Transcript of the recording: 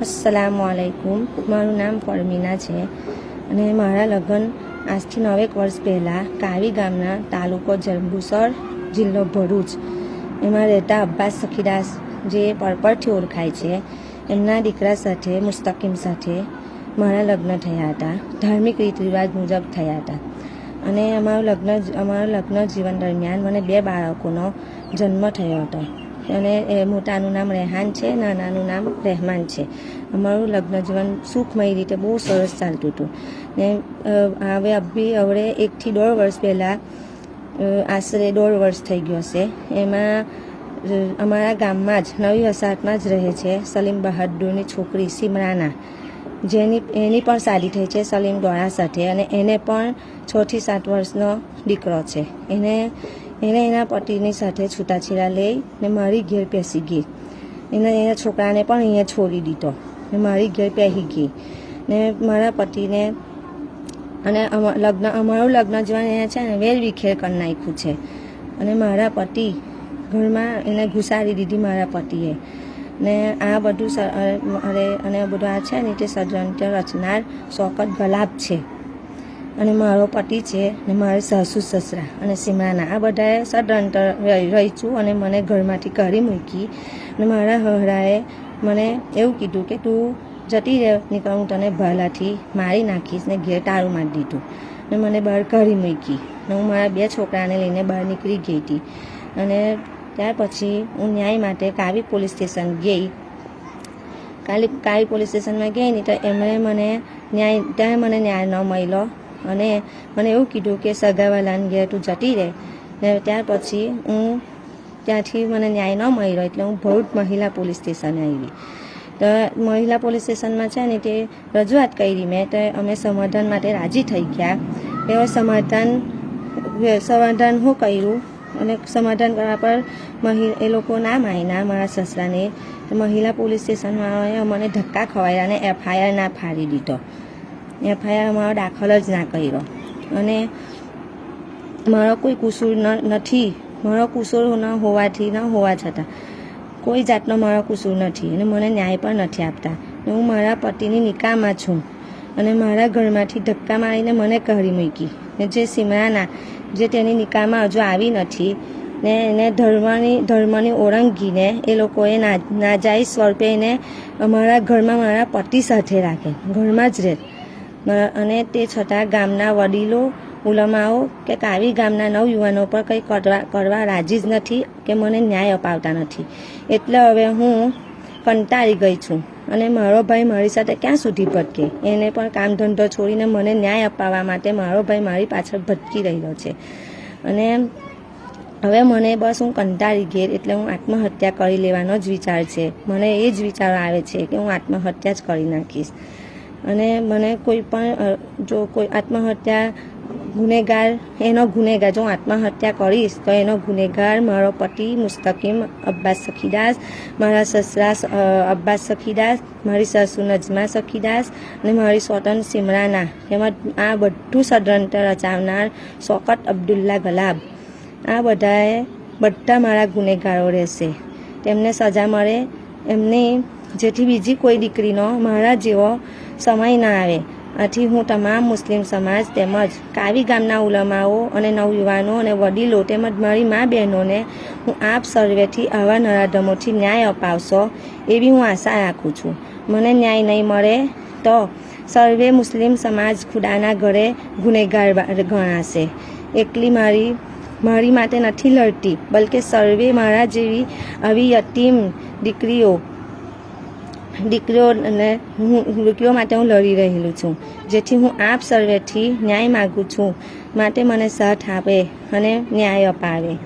અસલામ વાલેકુમ મારું નામ પરમીના છે અને મારા લગ્ન આજથી નવેક વર્ષ પહેલાં કાવી ગામના તાલુકો જંબુસર જિલ્લો ભરૂચ. એમાં રહેતા અબ્બાસ સખીદાસ જે પરપરથી ઓળખાય છે, એમના દીકરા સાથે, મુસ્તકીમ સાથે મારા લગ્ન થયા હતા. ધાર્મિક રીત રિવાજ મુજબ થયા હતા. અને અમારું લગ્ન અમારા લગ્ન જીવન દરમિયાન મને બે બાળકોનો જન્મ થયો હતો. અને મોટાનું નામ રેહાન છે નાનાનું નામ રહેમાન છે. અમારું લગ્ન જીવન સુખમય રીતે બહુ સરસ ચાલતું હતું. ને હવે અભી હવે એકથી દોઢ વર્ષ પહેલાં આશરે દોઢ વર્ષ થઈ ગયો હશે. એમાં અમારા ગામમાં જ, નવી વસાહતમાં જ રહે છે સલીમ બહાદુરની છોકરી સિમરાના. જેની, એની પણ શાદી થઈ છે સલીમ ડોળા સાથે અને એને પણ છથી સાત વર્ષનો દીકરો છે. એને એને એના પતિની સાથે છૂટાછેડા લઈ ને મારી ઘેર પેસી ગઈ. એને એના છોકરાને પણ અહીંયા છોડી દીધો. ને મારી ઘેર પહેરી ગઈ. ને મારા પતિને અને લગ્ન, અમારું લગ્ન જોવાનું એને છે ને વેર વિખેર કરી નાખ્યું છે. અને મારા પતિ ઘરમાં એને ઘુસાડી દીધી મારા પતિએ. ને આ બધું અરે અને બધું આ છે ને તે ષડયંત્ર રચનાર શોકત ગલાબ છે. અને મારો પતિ છે ને મારે સાસુ, સસરા અને સિમરાના આ બધાએ સદંતર રહી છું અને મને ઘરમાંથી કાઢી મૂકી અને મારા હહરાએ મને એવું કીધું કે, તું જતી રહે નીકળ હું તને ભાલાથી મારી નાખીશ ને ઘેર તારું મારી દીધું. ને મને બહાર કાઢી મૂકી ને હું મારા બે છોકરાને લઈને બહાર નીકળી ગઈ હતી. અને ત્યાર પછી હું ન્યાય માટે કાવી પોલીસ સ્ટેશન ગઈ. કાલી, કાવી પોલીસ સ્ટેશનમાં ગઈ ને તો એમણે મને ન્યાય, ત્યાં મને ન્યાય ન મળ્યો. અને મને એવું કીધું કે સગાવાલાને ઘેર તું જતી રહે. ને ત્યાર પછી હું ત્યાંથી મને ન્યાય ન મળ્યો એટલે હું ભરૂચ મહિલા પોલીસ સ્ટેશને આવી. તો મહિલા પોલીસ સ્ટેશનમાં છે ને તે રજૂઆત કરી મેં તો અમે સમાધાન માટે રાજી થઈ ગયા. એવું સમાધાન સમાધાન હું કર્યું? અને સમાધાન કરવા પર મહિ, એ લોકો ના માન્યા મારા સસરાને. મહિલા પોલીસ સ્ટેશનમાં મને ધક્કા ખવાયા અને એફઆઈઆર ના ફાડી દીધો. એફઆઈઆર અમારો દાખલ જ ના કર્યો. અને મારો કોઈ કસૂર નથી. મારો કસૂર ન હોવાથી, ન હોવા છતાં કોઈ જાતનો મારો કસૂર નથી અને મને ન્યાય પણ નથી આપતા. ને હું મારા પતિની નિકાહમાં છું અને મારા ઘરમાંથી ધક્કા મારીને મને કાઢી મૂકી. ને જે સિમરાના જે તેની નિકાહમાં હજુ આવી નથી, ને એને ધર્મની ધર્મની ઓળંગીને એ લોકોએ ના નાજાયઝ સ્વરૂપે એને અમારા ઘરમાં મારા પતિ સાથે રાખે. ઘરમાં જ રહે. અને તે છતાં ગામના વડીલો, ઉલમાઓ કે કાવી ગામના નવયુવાનો પર કંઈ કરવા કરવા રાજી જ નથી કે મને ન્યાય અપાવતા નથી. એટલે હવે હું કંટાળી ગઈ છું અને મારો ભાઈ મારી સાથે ક્યાં સુધી ભટકે? એને પણ કામ ધંધો છોડીને મને ન્યાય અપાવવા માટે મારો ભાઈ મારી પાછળ ભટકી રહ્યો છે. અને હવે મને બસ હું કંટાળી ગઈ એટલે હું આત્મહત્યા કરી લેવાનો જ વિચાર છે. મને એ જ વિચાર આવે છે કે હું આત્મહત્યા જ કરી નાખીશ. અને મને કોઈ પણ જો કોઈ આત્મહત્યા ગુનેગાર, એનો ગુનેગાર, જો હું આત્મહત્યા કરીશ, તો એનો ગુનેગાર મારો પતિ મુસ્તકીમ અબ્બાસ સખીદાસ, મારા સસરા અબ્બાસ સખીદાસ, મારી સાસુ નજમા સખીદાસ અને મારી સોટન સિમરાના. તેમજ આ બધું ષડયંત્ર રચાવનાર શોકત અબ્દુલ્લા ગલાબ. આ બધાએ, બધા મારા ગુનેગારો રહેશે. તેમને સજા મળે, એમની જેથી બીજી કોઈ દીકરીનો મારા જેવો સમય ના આવે. આથી હું તમામ મુસ્લિમ સમાજ તેમજ કાવી ગામના ઉલમાઓ અને નવયુવાનો અને વડીલો તેમજ મારી મા બહેનોને હું આપ સર્વેથી આવા નરાધમોથી ન્યાય અપાવશો એવી હું આશા રાખું છું. મને ન્યાય નહીં મળે તો સર્વે મુસ્લિમ સમાજ ખુદાના ઘરે ગુનેગાર ગણાશે. એકલી મારી મારી માટે નથી લડતી, બલકે સર્વે મારા જેવી આવી યતીમ દીકરીઓ દીકરીઓ અને હું દીકરીઓ માટે હું લડી રહેલું છું. જેથી હું આપ સર્વેથી ન્યાય માગું છું. માટે મને સાથ આપે અને ન્યાય અપાવે.